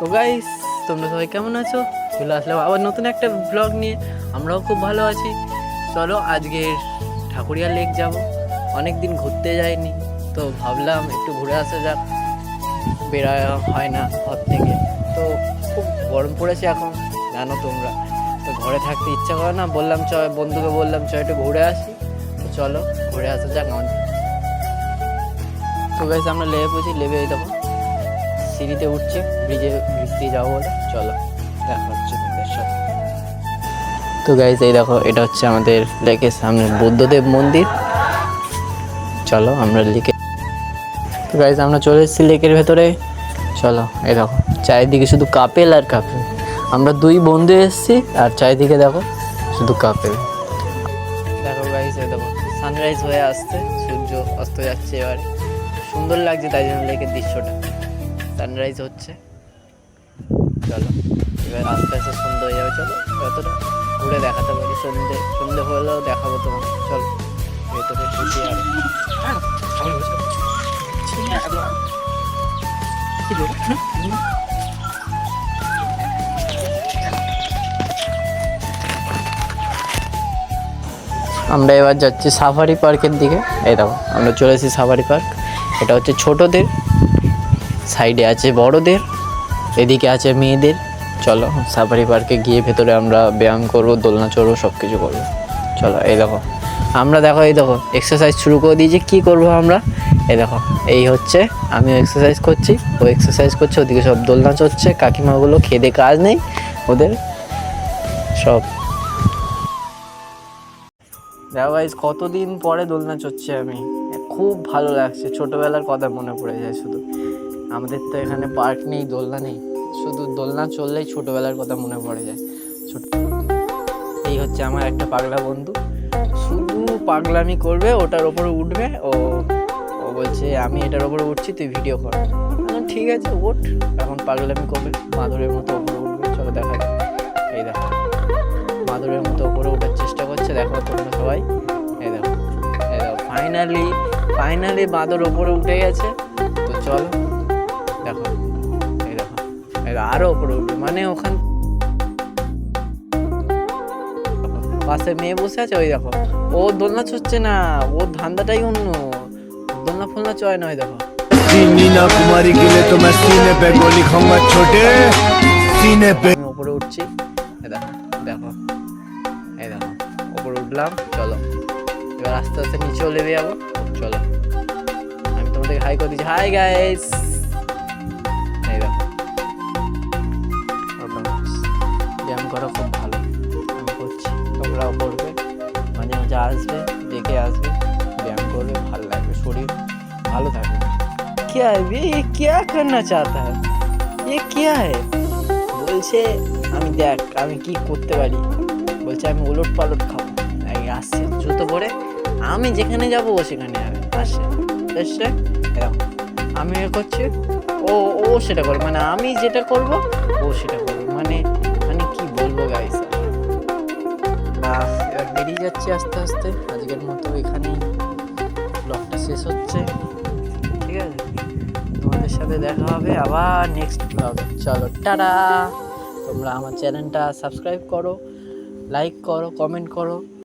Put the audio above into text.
তো গাইস তোমরা সবাই কেমন আছো? চলে আসলাম আবার নতুন একটা ব্লগ নিয়ে। আমরাও খুব ভালো আছি। চলো আজকে ঠাকুরিয়া লেক যাব। অনেক দিন ঘুরতে যাইনি, তো ভাবলাম একটু ঘুরে আসা যাক। বেড়া হয় না ঘর থেকে। তো খুব গরম পড়েছে এখন, জানো তোমরা। তো ঘরে থাকতে ইচ্ছা করে না, বললাম চ বন্ধুকে বললাম চ একটু ঘুরে আসি। তো চলো ঘুরে আসা যাক আমাদের। তো গাইস আমরা লেবে পড়ছি, লেবে দেখো। সিঁড়িতে উঠছে, ব্রিজে ব্রিজ যাব বলে। চলো, দেখা হচ্ছে তোমাদের সাথে। তো গাইস এই দেখো, এটা হচ্ছে আমাদের লেকের সামনে বুদ্ধদেব মন্দির। চলো, আমরা লেকে তো গাইস আমরা চলে এসেছি লেকের ভেতরে। চলো, এই দেখো, চারিদিকে শুধু কাপেল আর কাপেল। আমরা দুই বন্ধু এসেছি, আর চারিদিকে দেখো, শুধু কাপেল। দেখো গাইস এই দেখো সানরাইজ হয়ে আসছে, সূর্য অস্ত যাচ্ছে এবারে। সুন্দর লাগছে তাই জন্য লেকের দৃশ্যটা। সানরাইজ হচ্ছে। চলো এবার আস্তে আস্তে সন্ধ্যে হয়ে যাবে চলো যতটা ঘুরে দেখাতে পারি সন্ধে সন্ধে হলেও দেখাবো তোমাকে চলো ভেতরে ঢুকি আর আমরা এবার যাচ্ছি সাফারি পার্কের দিকে। এই দেখো আমরা চলে এসেছি সাফারি পার্ক। এটা হচ্ছে ছোটদের সাইডে আছে বড়দের, এদিকে আছে মেয়েদের। চলো, সাফারি পার্কে গিয়ে ভেতরে আমরা ব্যায়াম করব, দোলনা চড়বো সব কিছু করব। চলো, এই দেখো। আমরা দেখো, এই দেখো এক্সারসাইজ শুরু করে দিয়েছি, কী করব আমরা? এই দেখো, এই হচ্ছে, আমিও এক্সারসাইজ করছি, ও এক্সারসাইজ করছে, ওদিকে সব দোলনা চড়ছে, কাকিমাগুলো খেদে কাজ নেই, ওদের সব। দেখো গাইজ কতদিন পরে দোলনা চড়ছি আমি? খুব ভালো লাগছে, ছোটোবেলার কথা মনে পড়ে যায় শুধু। আমাদের তো এখানে পার্ক নেই, দোলনা নেই। শুধু দোলনা চললেই ছোটোবেলার কথা মনে পড়ে যায়। ছোট এই হচ্ছে আমার একটা পাগলা বন্ধু। শুধু পাগলামি করবে, ওটার ওপরে উঠবে। ও ও বলছে, আমি এটার ওপরে উঠছি, তুই ভিডিও কর। ঠিক আছে, ওঠ। এখন পাগলামি করবে, মাদুরের মতো ওপরে উঠবে। চলো দেখা। এই দেখো, মাদুরের মতো ওপরে ওঠার চেষ্টা করছে। দেখো তোমরা সবাই। এই দেখো এই দেখো ফাইনালি ফাইনালি বাঁদর ওপরে উঠে গেছে। তো চলো। দেখো এই দেখো আরও ওপরে উঠবে মানে ওখান পাশে মেয়ে বসে আছে ওই দেখো ও দোলনা ছুটছে না ও ধান্দাটাই অন্য দোলনা ফোলনা চয় নয় দেখো। নীনা কুমারী গেলে তোমার সিনে পে গলি খাঙ্গা ছোটে সিনে পে উপরে উঠছি দেখো এই দেখো উপরে উঠলাম চলো। এবার আস্তে আস্তে নিচেও লেবে যাব চলো। আমি তোমাদেরকে হাই করে দিচ্ছি। হাই গাইস করা খুব ভালো আমি করছি তোমরাও করবে মাঝে মাঝে আসবে দেখে আসবে ব্যায়াম করবে ভালো লাগবে শরীর ভালো থাকবে क्या है ये ये क्या करना चाहता है ये क्या है বলছে আমি দেখ আমি কি করতে পারি বলছে আমি ওলট পালট খাবো এই আসছে জুতো পরে আমি যেখানে যাব ও সেখানে যাবে আসছে এসছে এরকম আমি এ করছি ও ও সেটা করবে মানে আমি যেটা করব ও সেটা করবে মানে মানে কি বলব গাইস বেরিয়ে যাচ্ছি আস্তে আস্তে। আজকের মতো এখানেই ব্লগটা শেষ হচ্ছে। ঠিক আছে? তোমাদের সাথে দেখা হবে আবার নেক্সট ব্লগে চলো, টাটা! তোমরা আমার চ্যানেলটা সাবস্ক্রাইব করো লাইক করো কমেন্ট করো।